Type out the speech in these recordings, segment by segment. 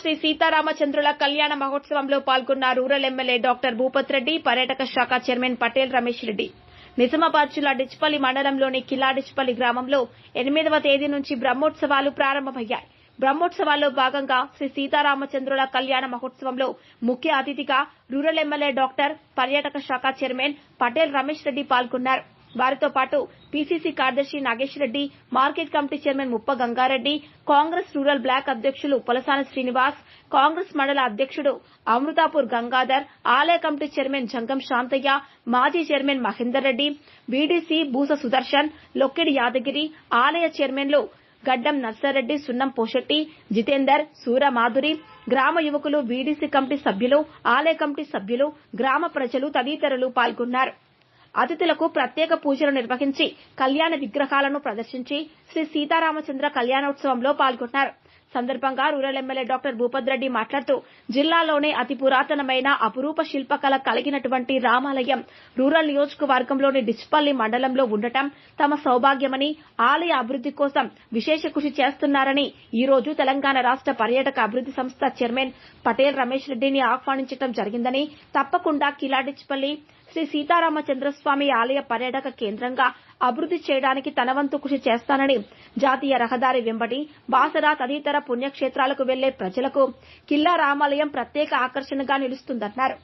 శ్రీ సీతారామచంద్రుల కళ్యాణ మహోత్సవంలో పాల్గొన్న rural MLA doctor Bhupath Reddy పర్యాటక శాఖ చైర్మన్ పటేల్ రమేష్ రెడ్డి. నిజామాబాద్ జిల్లా డిచ్పల్లి మండలంలోని కిలా డిచ్పల్లి గ్రామంలో ఎనిమిదవ తేదీ నుంచి బ్రహ్మోత్సవాలు ప్రారంభమయ్యాయి. బ్రహ్మోత్సవాల్లో భాగంగా శ్రీ సీతారామచంద్రుల కళ్యాణ మహోత్సవంలో ముఖ్య అతిథిగా రూరల్ ఎమ్మెల్యే డాక్టర్ పర్యాటక శాఖ చైర్మన్ పటేల్ రమేష్ రెడ్డి పాల్గొన్నారు. వారితో పాటు పీసీసీ కార్యదర్శి Nagesh Reddy market committee chairman Muppa Gangareddy Congress rural black అధ్యక్షులు పులసాని శ్రీనివాస్ కాంగ్రెస్ మండల అధ్యక్షుడు అమృతాపూర్ గంగాధర్ ఆలయ కమిటీ చైర్మన్ జంగం శాంతయ్య మాజీ చైర్మన్ మహేందర్ రెడ్డి బీడీసీ బూస సుదర్శన్ లొక్కిడి యాదగిరి ఆలయ చైర్మన్లు గడ్డం నర్సారెడ్డి సున్నం పోషెట్టి జితేందర్ సూర మాధురి గ్రామ యువకులు బీడీసీ కమిటీ సభ్యులు ఆలయ కమిటీ సభ్యులు గ్రామ ప్రజలు తదితరులు పాల్గొన్నారు. అతిథులకు ప్రత్యేక పూజలు నిర్వహించి కళ్యాణ విగ్రహాలను ప్రదర్శించి శ్రీ సీతారామచంద్ర కళ్యాణోత్సవంలో పాల్గొన్నారు. సందర్భంగా rural MLA doctor Bhupath Reddy మాట్లాడుతూ జిల్లాలోనే అతి పురాతనమైన అపురూప శిల్పకళ కలిగినటువంటి రామాలయం రూరల్ నియోజకవర్గంలోని డిచ్పల్లి మండలంలో ఉండటం తమ సౌభాగ్యమని ఆలయ అభివృద్ది కోసం విశేష కృషి చేస్తున్నారని ఈ రోజు తెలంగాణ రాష్ట పర్యాటక అభివృద్ది సంస్థ చైర్మన్ పటేల్ రమేష్ రెడ్డిని ఆహ్వానించడం జరిగిందని తప్పకుండా కిలా డిచ్పల్లి శ్రీ సీతారామచంద్రస్వామి ఆలయ పర్యాటక కేంద్రంగా అభివృద్ది చేయడానికి తన వంతు కృషి చేస్తానని జాతీయ రహదారి వెంబడి బాసరా తదితర పుణ్యక్షేత్రాలకు వెళ్ళే ప్రజలకు కిల్లా రామాలయం ప్రత్యేక ఆకర్షణగా నిలుస్తుందన్నారు.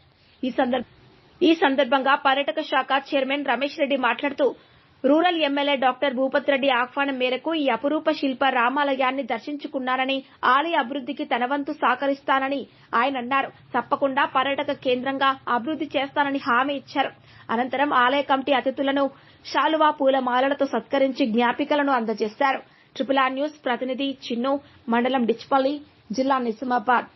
ఈ సందర్భంగా పర్యాటక శాఖ చైర్మన్ రమేష్ రెడ్డి మాట్లాడుతూ rural MLA doctor Bhupath Reddy ఆహ్వానం మేరకు ఈ అపురూప శిల్ప రామాలయాన్ని దర్శించుకున్నారని ఆలయ అభివృద్ధికి తన వంతు సహకరిస్తానని ఆయన అన్నారు. తప్పకుండా పర్యాటక కేంద్రంగా అభివృద్ధి చేస్తానని హామీ ఇచ్చారు. అనంతరం ఆలయ కమిటీ అతిథులను శాలువా పూల మాలలతో సత్కరించి జ్ఞాపికలను అందజేశారు. ట్రిపుల్ ఆర్ న్యూస్ ప్రతినిధి చిన్ను మండలం డిచ్పల్లి జిల్లా నిజామాబాద్.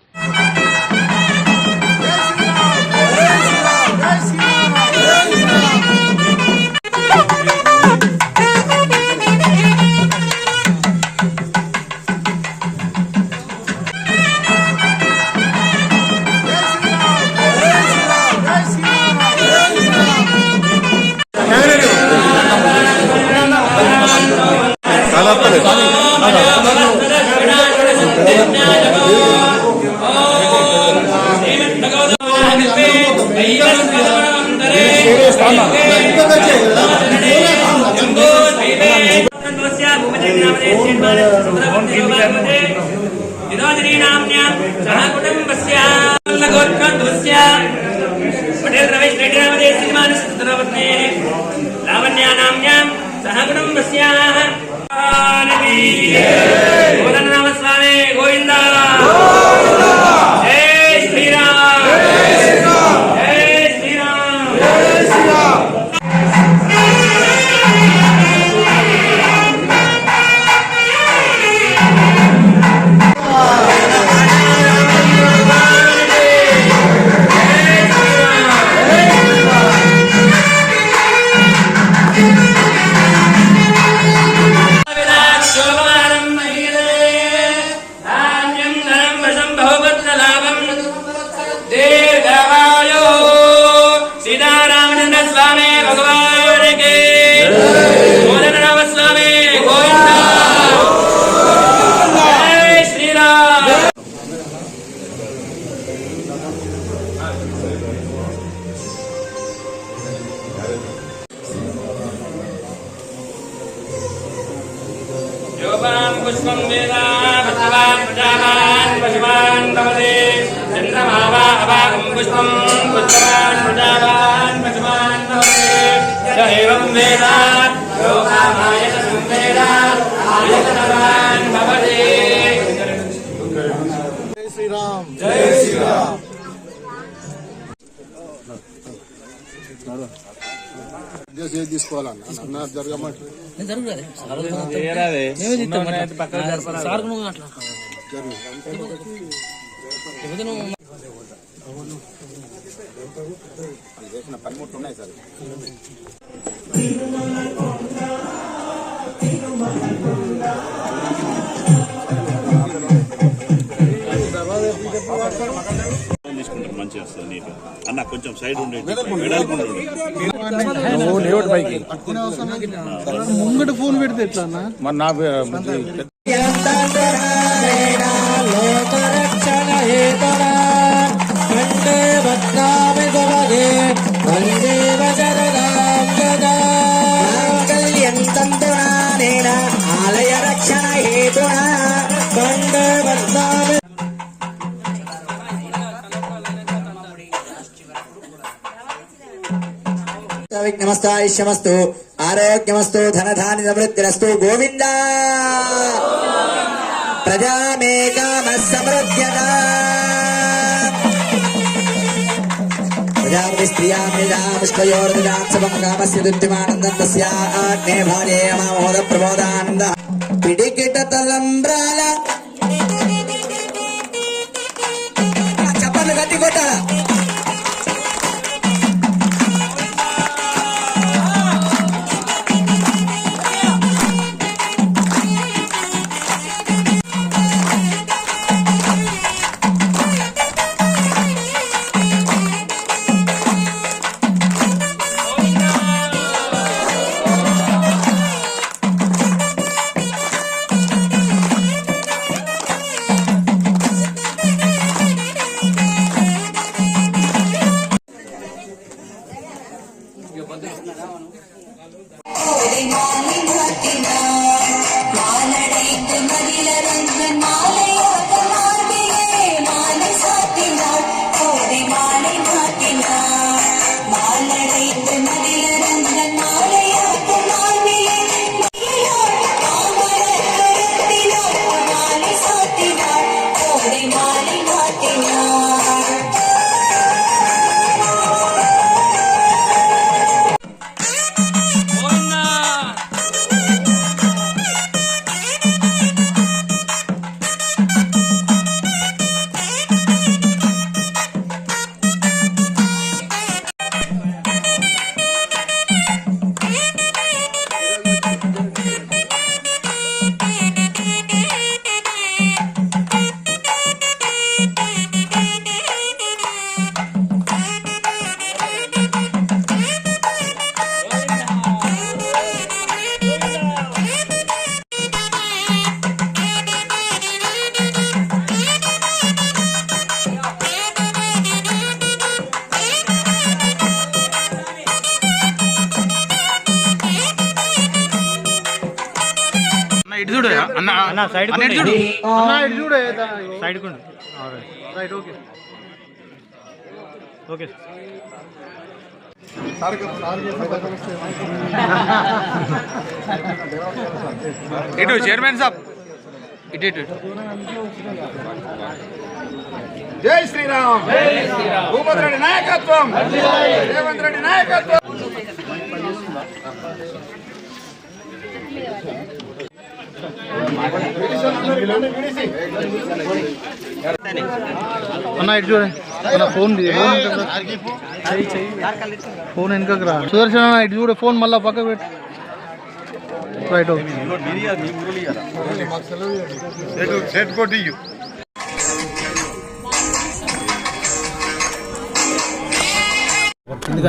తీసుకోవాలన్న జరగమంటే పనిముట్లు ఉన్నాయి సార్ మంచిగా వస్తుంది నీట్ అన్న కొంచెం సైడ్ ఉండే వెడల్పు ఉండండి ముంగట ఫోన్ పెడితే ఎట్లా అన్న? మరి నా సమస్తాయుష్యమస్తు ఆరోగ్యమస్తు ధనధాని సమృద్ధిరస్తు గోవింద! ప్రజామేకామ సమృద్ధ్యత ప్రజాపతి స్త్రియామిజాముష్కయోర్మిజాం శుభం కామస్య దుద్ధిమానందం తస్యాగ్నే భార్యే మామోద ప్రమోదానంద పిడికిట తలంబ్రాల! అన్న సైడ్ చూడు. అన్నా, ఇటు చూడే. సైడ్ కొండు. రైట్ ఓకే ఓకే ఇటు చైర్మన్ సాబ్. ఇటు ఇటు ఇటు. జై శ్రీరామ్. జై శ్రీరామ్. భూపతి రెడ్డి నాయకత్వం. రేవంత్ రెడ్డి నాయకత్వం. అన్న ఇటు చూడే. ఫోన్ ఫోన్ వెనకకు రా. సుదర్శన్ అన్న ఇటు చూడే ఫోన్ మళ్ళీ పక్కకు పెట్టు. Right okay.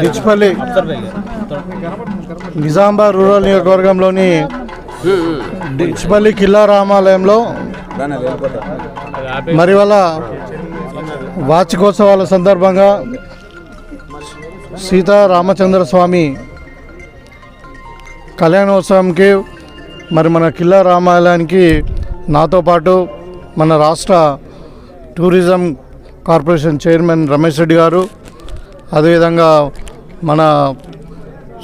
Dichpally Nizamabad rural నియోజకవర్గంలోని డిచ్పల్లి కిల్లా రామాలయంలో మరి వాళ్ళ వార్షికోత్సవాల సందర్భంగా సీతా రామచంద్ర స్వామి కళ్యాణోత్సవంకి మరి మన కిల్లా రామాలయానికి నాతో పాటు మన రాష్ట్ర tourism corporation chairman Ramesh Reddy garu అదేవిధంగా మన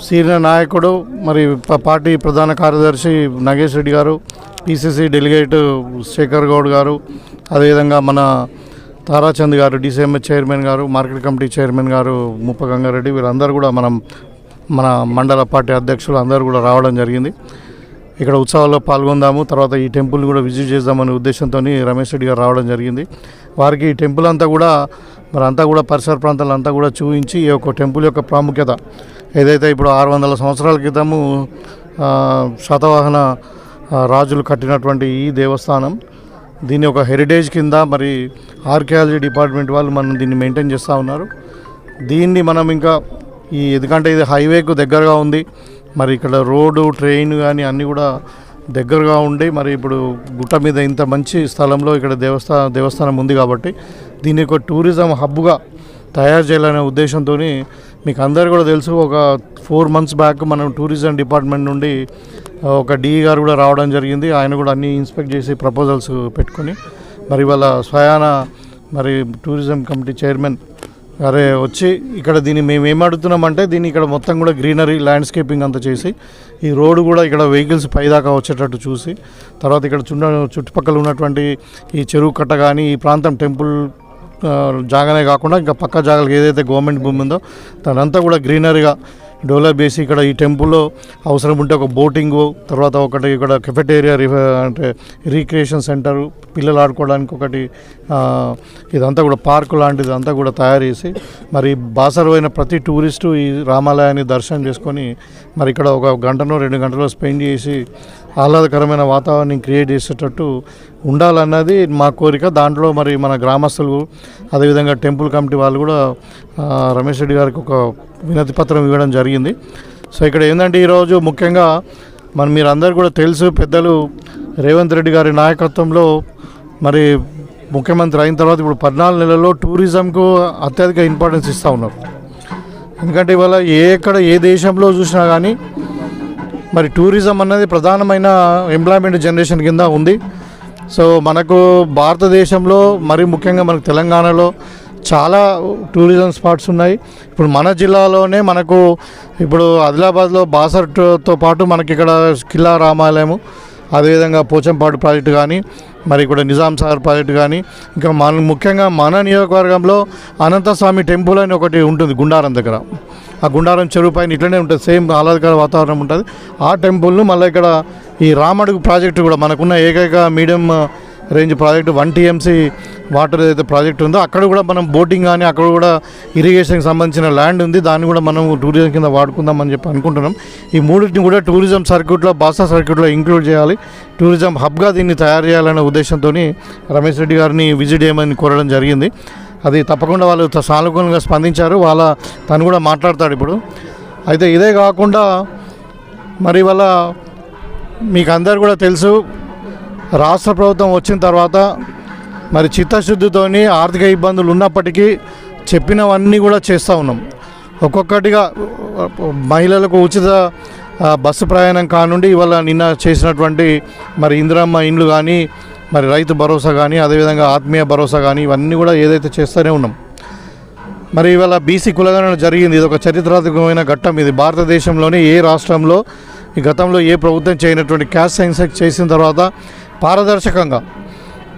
సీనియర్ నాయకుడు మరి పార్టీ ప్రధాన కార్యదర్శి నగేష్ రెడ్డి గారు పిసిసి డెలిగేట్ శేఖర్ గౌడ్ గారు అదేవిధంగా మన Tarachand garu DCMS chairman garu market committee chairman garu Muppa Gangareddy వీళ్ళందరూ కూడా మనం మన మండల పార్టీ అధ్యక్షులు అందరూ కూడా రావడం జరిగింది. ఇక్కడ ఉత్సవాల్లో పాల్గొందాము తర్వాత ఈ టెంపుల్ కూడా విజిట్ చేద్దామనే ఉద్దేశంతో రమేష్ రెడ్డి గారు రావడం జరిగింది. వారికి ఈ టెంపుల్ అంతా కూడా మరి అంతా కూడా పరిసర ప్రాంతాలంతా కూడా చూపించి ఈ యొక్క టెంపుల్ యొక్క ప్రాముఖ్యత ఏదైతే ఇప్పుడు ఆరు వందల సంవత్సరాల క్రితము శాతవాహన రాజులు కట్టినటువంటి ఈ దేవస్థానం దీన్ని ఒక హెరిటేజ్ కింద మరి ఆర్కియాలజీ డిపార్ట్మెంట్ వాళ్ళు మనం దీన్ని మెయింటైన్ చేస్తూ ఉన్నారు. దీన్ని మనం ఇంకా ఈ ఎందుకంటే ఇది హైవేకు దగ్గరగా ఉంది మరి ఇక్కడ రోడ్డు ట్రైన్ కానీ అన్నీ కూడా దగ్గరగా ఉండి మరి ఇప్పుడు గుట్ట మీద ఇంత మంచి స్థలంలో ఇక్కడ దేవస్థా దేవస్థానం ఉంది కాబట్టి దీన్ని ఒక టూరిజం హబ్గా తయారు చేయాలనే ఉద్దేశంతో మీకు అందరు కూడా తెలుసు ఒక ఫోర్ మంత్స్ బ్యాక్ మనం టూరిజం డిపార్ట్మెంట్ నుండి ఒక డిఈ గారు కూడా రావడం జరిగింది. ఆయన కూడా అన్ని ఇన్స్పెక్ట్ చేసి ప్రపోజల్స్ పెట్టుకొని మరి వాళ్ళ స్వయాన మరి టూరిజం కమిటీ చైర్మన్ అరే వచ్చి ఇక్కడ దీన్ని మేము ఏం అడుగుతున్నామంటే దీన్ని ఇక్కడ మొత్తం కూడా గ్రీనరీ ల్యాండ్స్కేపింగ్ అంతా చేసి ఈ రోడ్డు కూడా ఇక్కడ వెహికల్స్ పైదాకా వచ్చేటట్టు చూసి తర్వాత ఇక్కడ చున్న చుట్టుపక్కల ఉన్నటువంటి ఈ చెరువు కట్ట కానీ ఈ ప్రాంతం టెంపుల్ జాగానే కాకుండా ఇంకా పక్క జాగాలకు ఏదైతే గవర్నమెంట్ భూమి ఉందో దానంతా కూడా గ్రీనరీగా డెవలప్ చేసి ఇక్కడ ఈ టెంపుల్లో అవసరం ఉంటే ఒక బోటింగు తర్వాత ఒకటి ఇక్కడ కెఫెటేరియా అంటే రీక్రియేషన్ సెంటర్ పిల్లలు ఆడుకోవడానికి ఒకటి ఇదంతా కూడా పార్కు లాంటిది అంతా కూడా తయారు చేసి మరి బాసరమైన ప్రతి టూరిస్టు ఈ రామాలయాన్ని దర్శనం చేసుకొని మరి ఇక్కడ ఒక గంటనో రెండు గంటలో స్పెండ్ చేసి ఆహ్లాదకరమైన వాతావరణం క్రియేట్ చేసేటట్టు ఉండాలన్నది మా కోరిక. దాంట్లో మరి మన గ్రామస్తులు అదేవిధంగా టెంపుల్ కమిటీ వాళ్ళు కూడా రమేష్ రెడ్డి గారికి ఒక వినతి పత్రం ఇవ్వడం జరిగింది. సో ఇక్కడ ఏంటంటే ఈరోజు ముఖ్యంగా మన మీరందరూ కూడా తెలుసు పెద్దలు రేవంత్ రెడ్డి గారి నాయకత్వంలో మరి ముఖ్యమంత్రి అయిన తర్వాత ఇప్పుడు పద్నాలుగు నెలల్లో టూరిజంకు అత్యధిక ఇంపార్టెన్స్ ఇస్తూ ఉన్నారు. ఎందుకంటే ఇవాళ ఏ ఎక్కడ ఏ దేశంలో చూసినా కానీ మరి టూరిజం అన్నది ప్రధానమైన ఎంప్లాయ్మెంట్ జనరేషన్ కింద ఉంది. సో మనకు భారతదేశంలో మరి ముఖ్యంగా మనకు తెలంగాణలో చాలా టూరిజం స్పాట్స్ ఉన్నాయి. ఇప్పుడు మన జిల్లాలోనే మనకు ఇప్పుడు ఆదిలాబాద్లో బాసర్తో పాటు మనకి ఇక్కడ కిల్లా రామాలయము అదేవిధంగా పోచంపాడు ప్రాజెక్టు కానీ మరి ఇక్కడ నిజాం సాగర్ ప్రాజెక్టు కానీ ఇంకా మన ముఖ్యంగా మన నియోజకవర్గంలో అనంతస్వామి టెంపుల్ అని ఒకటి ఉంటుంది గుండారం దగ్గర. ఆ గుండారం చెరువు పైన ఇట్లనే ఉంటుంది. సేమ్ ఆహ్లాదకర వాతావరణం ఉంటుంది. ఆ టెంపుల్ను మళ్ళీ ఇక్కడ ఈ రామడుగు ప్రాజెక్టు కూడా మనకున్న ఏకైక medium range project one TMC water ఏదైతే ప్రాజెక్ట్ ఉందో అక్కడ కూడా మనం బోటింగ్ కానీ అక్కడ కూడా ఇరిగేషన్కి సంబంధించిన ల్యాండ్ ఉంది. దాన్ని కూడా మనం టూరిజం కింద వాడుకుందామని చెప్పి అనుకుంటున్నాం. ఈ మూడింటిని కూడా టూరిజం సర్క్యూట్లో బాసా సర్క్యూట్లో ఇంక్లూడ్ చేయాలి. టూరిజం హబ్గా దీన్ని తయారు చేయాలనే ఉద్దేశంతో రమేష్ రెడ్డి గారిని విజిట్ చేయమని కోరడం జరిగింది. అది తప్పకుండా వాళ్ళు సానుకూలంగా స్పందించారు. వాళ్ళ తను కూడా మాట్లాడతాడు ఇప్పుడు. అయితే ఇదే కాకుండా మరి వాళ్ళ మీకు అందరు కూడా తెలుసు రాష్ట్ర ప్రభుత్వం వచ్చిన తర్వాత మరి చిత్తశుద్ధితోని ఆర్థిక ఇబ్బందులు ఉన్నప్పటికీ చెప్పినవన్నీ కూడా చేస్తూ ఉన్నాం. ఒక్కొక్కటిగా మహిళలకు ఉచిత బస్సు ప్రయాణం కానుండి ఇవాళ నిన్న చేసినటువంటి మరి ఇందిరమ్మ ఇండ్లు కానీ మరి రైతు భరోసా కానీ అదేవిధంగా ఆత్మీయ భరోసా కానీ ఇవన్నీ కూడా ఏదైతే చేస్తూనే ఉన్నాం. మరి ఇవాళ బీసీ కులగణన జరిగింది. ఇది ఒక చరిత్రాత్మకమైన ఘట్టం. ఇది భారతదేశంలోనే ఏ రాష్ట్రంలో ఈ గతంలో ఏ ప్రభుత్వం చేయనటువంటి క్యాష్ సెన్సెక్స్ చేసిన తర్వాత పారదర్శకంగా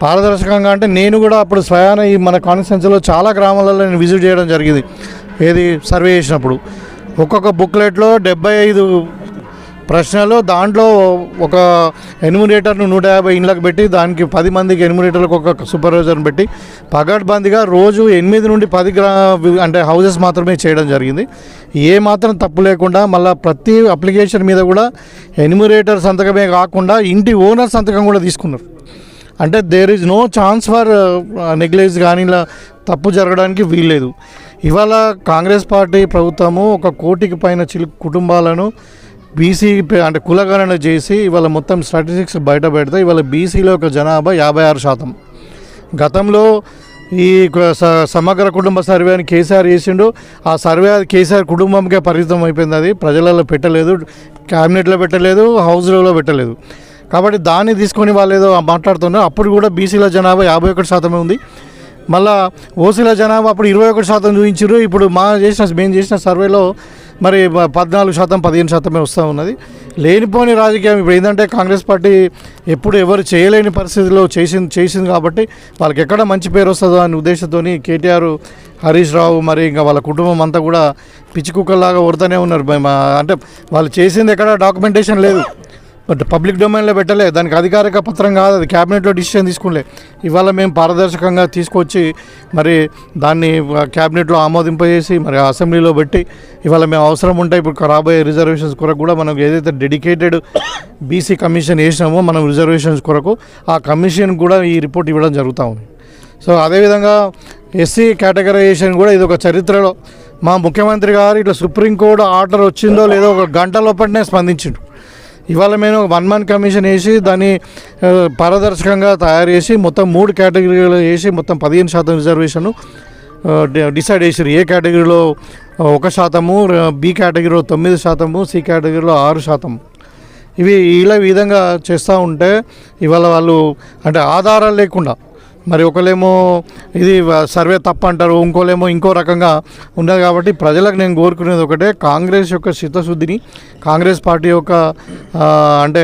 పారదర్శకంగా అంటే నేను కూడా అప్పుడు స్వయాన ఈ మన కాన్స్టిట్యున్సీలో చాలా గ్రామాలలో నేను విజిట్ చేయడం జరిగింది. ఏది సర్వే చేసినప్పుడు ఒక్కొక్క బుక్లెట్లో డెబ్బై ఐదు ప్రశ్నలు దాంట్లో ఒక ఎన్యూమినేటర్ను నూట యాభై ఇండ్లకు పెట్టి దానికి పది మందికి ఎన్యూమినేటర్లకు ఒక సూపర్వైజర్ని పెట్టి పగడ్బందీగా రోజు ఎనిమిది నుండి పది గ్రా అంటే హౌసెస్ మాత్రమే చేయడం జరిగింది. ఏ మాత్రం తప్పు లేకుండా మళ్ళీ ప్రతి అప్లికేషన్ మీద కూడా ఎన్యూమినేటర్ సంతకమే కాకుండా ఇంటి ఓనర్ సంతకం కూడా తీసుకున్నారు. అంటే there is no chance for neglect కానీ ఇలా తప్పు జరగడానికి వీల్లేదు. ఇవాళ కాంగ్రెస్ పార్టీ ప్రభుత్వము ఒక కోటికి పైన చిలు కుటుంబాలను బీసీ అంటే కులగణన చేసి ఇవాళ మొత్తం స్టాటిస్టిక్స్ బయట పెడితే ఇవాళ బీసీలో ఒక జనాభా యాభై ఆరు శాతం. గతంలో ఈ స- సమగ్ర కుటుంబ సర్వే అని కేసీఆర్ చేసిండు. ఆ సర్వే కేసీఆర్ కుటుంబంకే పరిమితం అయిపోయింది అది. ప్రజలలో పెట్టలేదు క్యాబినెట్లో పెట్టలేదు హౌస్లో పెట్టలేదు. కాబట్టి దాన్ని తీసుకొని వాళ్ళు ఏదో మాట్లాడుతున్నారు. అప్పుడు కూడా బీసీల జనాభా యాభై ఒకటి శాతమే ఉంది. మళ్ళా ఓసీల జనాభా అప్పుడు ఇరవై ఒకటి శాతం చూపించారు ఇప్పుడు మా చేసిన మేము చేసిన సర్వేలో మరి పద్నాలుగు శాతం పదిహేను శాతమే వస్తూ ఉన్నది. లేనిపోని రాజకీయం ఇప్పుడు ఏంటంటే కాంగ్రెస్ పార్టీ ఎప్పుడు ఎవరు చేయలేని పరిస్థితిలో చేసింది చేసింది కాబట్టి వాళ్ళకి ఎక్కడ మంచి పేరు వస్తుందో అనే ఉద్దేశంతో కేటీఆర్ హరీష్ రావు మరి ఇంకా వాళ్ళ కుటుంబం అంతా కూడా పిచ్చి కుక్కల్లాగా కొడుతూనే ఉన్నారు. అంటే వాళ్ళు చేసింది ఎక్కడ డాక్యుమెంటేషన్ లేదు. బట్ పబ్లిక్ డొమైన్లో పెట్టలే. దానికి అధికారిక పత్రం కాదు. అది క్యాబినెట్లో డిసిషన్ తీసుకోలే. ఇవాళ మేము పారదర్శకంగా తీసుకొచ్చి మరి దాన్ని క్యాబినెట్లో ఆమోదింపజేసి మరి అసెంబ్లీలో పెట్టి ఇవాళ మేము అవసరం ఉంటే ఇప్పుడు రాబోయే రిజర్వేషన్స్ కొరకు కూడా మనం ఏదైతే డెడికేటెడ్ బీసీ కమిషన్ వేసినామో మనం రిజర్వేషన్స్ కొరకు ఆ కమిషన్ కూడా ఈ రిపోర్ట్ ఇవ్వడం జరుగుతూ ఉంది. సో అదేవిధంగా ఎస్సీ కేటగరైజేషన్ కూడా ఇది ఒక చరిత్రలో. మా ముఖ్యమంత్రి గారు ఇట్లా సుప్రీంకోర్టు ఆర్డర్ వచ్చిందో లేదో ఒక గంట లోపలనే స్పందించిండు. ఇవాళ మేము వన్ మంత్ కమిషన్ వేసి దాన్ని పారదర్శకంగా తయారు చేసి మొత్తం మూడు కేటగిరీలు వేసి మొత్తం పదిహేను శాతం రిజర్వేషన్ డిసైడ్ చేసారు ఏ కేటగిరీలో ఒక శాతము బి కేటగిరీలో తొమ్మిది శాతము సి కేటగిరీలో ఆరు శాతం ఇవి ఇలా విధంగా చేస్తూ ఉంటే ఇవాళ వాళ్ళు అంటే ఆధారాలు లేకుండా మరి ఒకలేమో ఇది సర్వే తప్ప అంటారు ఇంకోలేమో ఇంకో రకంగా ఉన్నది కాబట్టి ప్రజలకు నేను కోరుకునేది ఒకటే కాంగ్రెస్ యొక్క చిత్తశుద్ధిని కాంగ్రెస్ పార్టీ యొక్క అంటే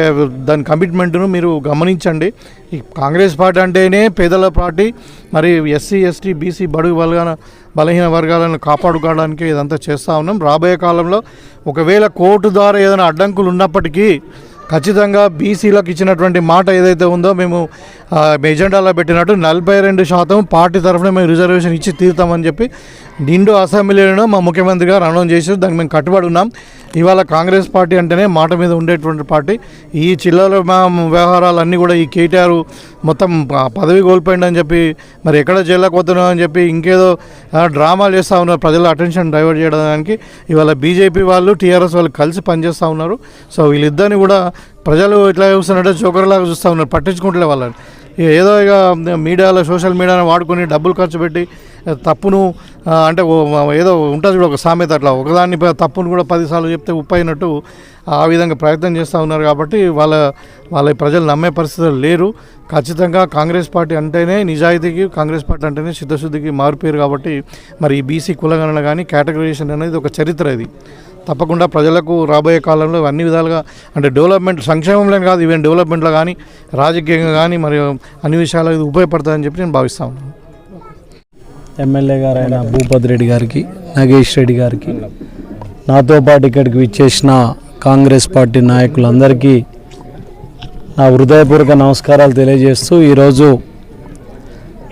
దాని కమిట్మెంట్ను మీరు గమనించండి. ఈ కాంగ్రెస్ పార్టీ అంటేనే పేదల పార్టీ మరి ఎస్సీ ఎస్టీ బీసీ బడుగు బలగాన బలహీన వర్గాలను కాపాడుకోవడానికి ఇదంతా చేస్తూ ఉన్నాం. రాబోయే కాలంలో ఒకవేళ కోర్టు ద్వారా ఏదైనా అడ్డంకులు ఉన్నప్పటికీ ఖచ్చితంగా బీసీలకు ఇచ్చినటువంటి మాట ఏదైతే ఉందో మేము ఎజెండాలో పెట్టినట్టు నలభై రెండు శాతం పార్టీ తరఫున మేము రిజర్వేషన్ ఇచ్చి తీరుతామని చెప్పి నిండు అసెంబ్లీలో మా ముఖ్యమంత్రి గారు అనౌన్స్ చేసి దానికి మేము కట్టుబడి ఉన్నాం. ఇవాళ కాంగ్రెస్ పార్టీ అంటేనే మాట మీద ఉండేటువంటి పార్టీ. ఈ చిల్లర మా వ్యవహారాలన్నీ కూడా ఈ కేటీఆర్ మొత్తం పదవి కోల్పోయిందని చెప్పి మరి ఎక్కడ జైల్లోకి పోతున్నాం అని చెప్పి ఇంకేదో డ్రామాలు చేస్తూ ఉన్నారు ప్రజల అటెన్షన్ డైవర్ట్ చేయడానికి. ఇవాళ బీజేపీ వాళ్ళు టీఆర్ఎస్ వాళ్ళు కలిసి పనిచేస్తూ ఉన్నారు. సో వీళ్ళిద్దరిని కూడా ప్రజలు ఇట్లా చూస్తున్నట్టే జోకర్లాగా చూస్తూ ఉన్నారు పట్టించుకుంటలే వాళ్ళని. ఏదో ఇక మీడియాలో సోషల్ మీడియాను వాడుకొని డబ్బులు ఖర్చు పెట్టి తప్పును అంటే ఏదో ఉంటుంది కూడా ఒక సామెత అట్లా ఒకదాన్ని తప్పును కూడా పదిసార్లు చెప్తే ఉప్పు అయినట్టు ఆ విధంగా ప్రయత్నం చేస్తూ ఉన్నారు కాబట్టి వాళ్ళ వాళ్ళ ప్రజలు నమ్మే పరిస్థితులు లేరు. ఖచ్చితంగా కాంగ్రెస్ పార్టీ అంటేనే నిజాయితీకి కాంగ్రెస్ పార్టీ అంటేనే చిత్తశుద్ధికి మారిపోయారు కాబట్టి మరి ఈ బీసీ కులగణన కానీ కేటగరైజేషన్ అనేది ఒక చరిత్ర ఇది. తప్పకుండా ప్రజలకు రాబోయే కాలంలో అన్ని విధాలుగా అంటే డెవలప్మెంట్ సంక్షేమంలో కాదు ఈవెన్ డెవలప్మెంట్లో కానీ రాజకీయంగా కానీ మరియు అన్ని విషయాలు ఇది ఉపయోగపడుతుందని చెప్పి నేను భావిస్తా ఉన్నాను. ఎమ్మెల్యే గారైన భూపతి రెడ్డి గారికి నగేష్ రెడ్డి గారికి నాతో పాటు ఇక్కడికి విచ్చేసిన కాంగ్రెస్ పార్టీ నాయకులందరికీ నా హృదయపూర్వక నమస్కారాలు తెలియజేస్తూ ఈరోజు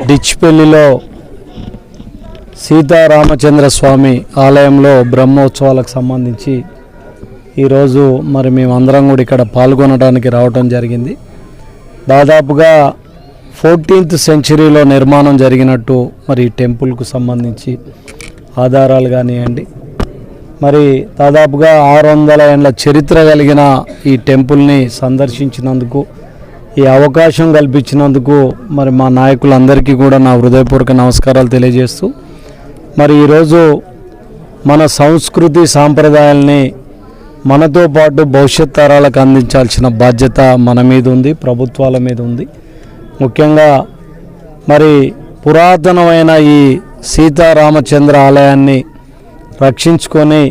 డిచ్పల్లిలో సీతారామచంద్ర స్వామి ఆలయంలో బ్రహ్మోత్సవాలకు సంబంధించి ఈరోజు మరి మేమందరం కూడా ఇక్కడ పాల్గొనడానికి రావటం జరిగింది. దాదాపుగా ఫోర్టీన్త్ సెంచరీలో నిర్మాణం జరిగినట్టు మరి టెంపుల్కు సంబంధించి ఆధారాలు కానివ్వండి. మరి దాదాపుగా ఆరు వందల ఏళ్ళ చరిత్ర కలిగిన ఈ టెంపుల్ని సందర్శించినందుకు ఈ అవకాశం కల్పించినందుకు మరి మా నాయకులందరికీ కూడా నా హృదయపూర్వక నమస్కారాలు తెలియజేస్తూ మరి ఈరోజు మన సంస్కృతి సాంప్రదాయాల్ని మనతో పాటు భవిష్యత్ తరాలకు అందించాల్సిన బాధ్యత మన మీద ఉంది ప్రభుత్వాల మీద ఉంది. ముఖ్యంగా మరి పురాతనమైన ఈ సీతారామచంద్ర ఆలయాన్ని రక్షించుకొని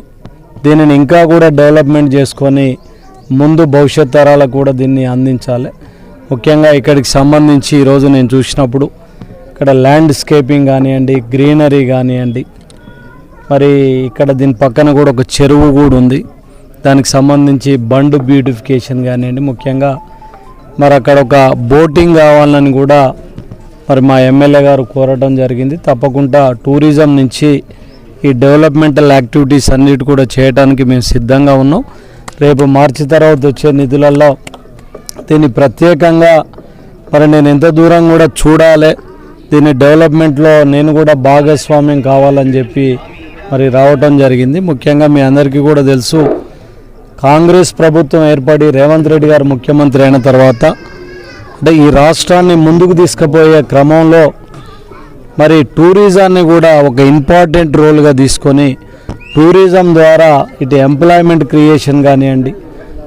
దీనిని ఇంకా కూడా డెవలప్మెంట్ చేసుకొని ముందు భవిష్యత్ తరాలకు కూడా దీన్ని అందించాలి. ముఖ్యంగా ఇక్కడికి సంబంధించి ఈరోజు నేను చూసినప్పుడు ఇక్కడ ల్యాండ్స్కేపింగ్ కానివ్వండి గ్రీనరీ కానివ్వండి మరి ఇక్కడ దీని పక్కన కూడా ఒక చెరువు కూడా ఉంది. దానికి సంబంధించి బండ్ బ్యూటిఫికేషన్ కానివ్వండి ముఖ్యంగా మరి అక్కడ ఒక బోటింగ్ కావాలని కూడా మరి మా ఎమ్మెల్యే గారు కోరటం జరిగింది. తప్పకుండా టూరిజం నుంచి ఈ డెవలప్మెంటల్ యాక్టివిటీస్ అన్నిటి కూడా చేయడానికి మేము సిద్ధంగా ఉన్నాం. రేపు మార్చి తర్వాత వచ్చే నిధులలో దీన్ని ప్రత్యేకంగా మరి నేను ఎంత దూరం కూడా చూడాలి. దీని డెవలప్మెంట్లో నేను కూడా భాగస్వామ్యం కావాలని చెప్పి మరి రావటం జరిగింది. ముఖ్యంగా మీ అందరికీ కూడా తెలుసు కాంగ్రెస్ ప్రభుత్వం ఏర్పడి రేవంత్ రెడ్డి గారు ముఖ్యమంత్రి అయిన తర్వాత అంటే ఈ రాష్ట్రాన్ని ముందుకు తీసుకుపోయే క్రమంలో మరి టూరిజాన్ని కూడా ఒక ఇంపార్టెంట్ రోల్గా తీసుకొని టూరిజం ద్వారా ఇటు ఎంప్లాయ్మెంట్ క్రియేషన్ కానివ్వండి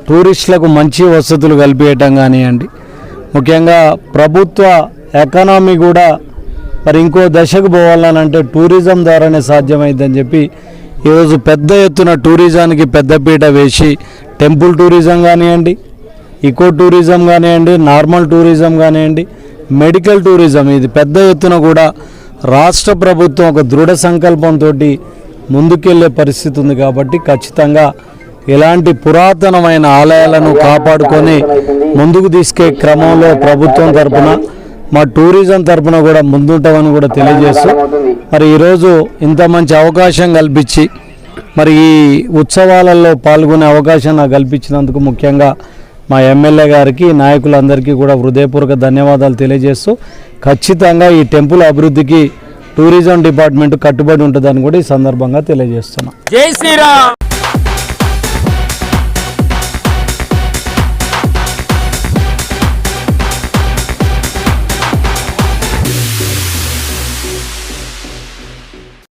టూరిస్టులకు మంచి వసతులు కల్పించటం కానివ్వండి ముఖ్యంగా ప్రభుత్వ ఎకానమీ కూడా మరి ఇంకో దశకు పోవాలనంటే టూరిజం ద్వారానే సాధ్యమైందని చెప్పి ఈరోజు పెద్ద ఎత్తున టూరిజానికి పెద్దపీట వేసి టెంపుల్ టూరిజం కానివ్వండి ఈకో టూరిజం కానివ్వండి నార్మల్ టూరిజం కానివ్వండి మెడికల్ టూరిజం ఇది పెద్ద ఎత్తున కూడా రాష్ట్ర ప్రభుత్వం ఒక దృఢ సంకల్పంతో ముందుకెళ్ళే పరిస్థితి ఉంది కాబట్టి ఖచ్చితంగా ఇలాంటి పురాతనమైన ఆలయాలను కాపాడుకొని ముందుకు తీసుకే క్రమంలో ప్రభుత్వం తరపున మా టూరిజం తరపున కూడా ముందుంటామని కూడా తెలియజేస్తూ మరి ఈరోజు ఇంత మంచి అవకాశం కల్పించి మరి ఈ ఉత్సవాలలో పాల్గొనే అవకాశం నాకు కల్పించినందుకు ముఖ్యంగా మా ఎమ్మెల్యే గారికి నాయకులందరికీ కూడా హృదయపూర్వక ధన్యవాదాలు తెలియజేస్తూ ఖచ్చితంగా ఈ టెంపుల్ అభివృద్ధికి టూరిజం డిపార్ట్మెంట్ కట్టుబడి ఉంటుందని కూడా ఈ సందర్భంగా తెలియజేస్తున్నాం. జై శ్రీరామ్!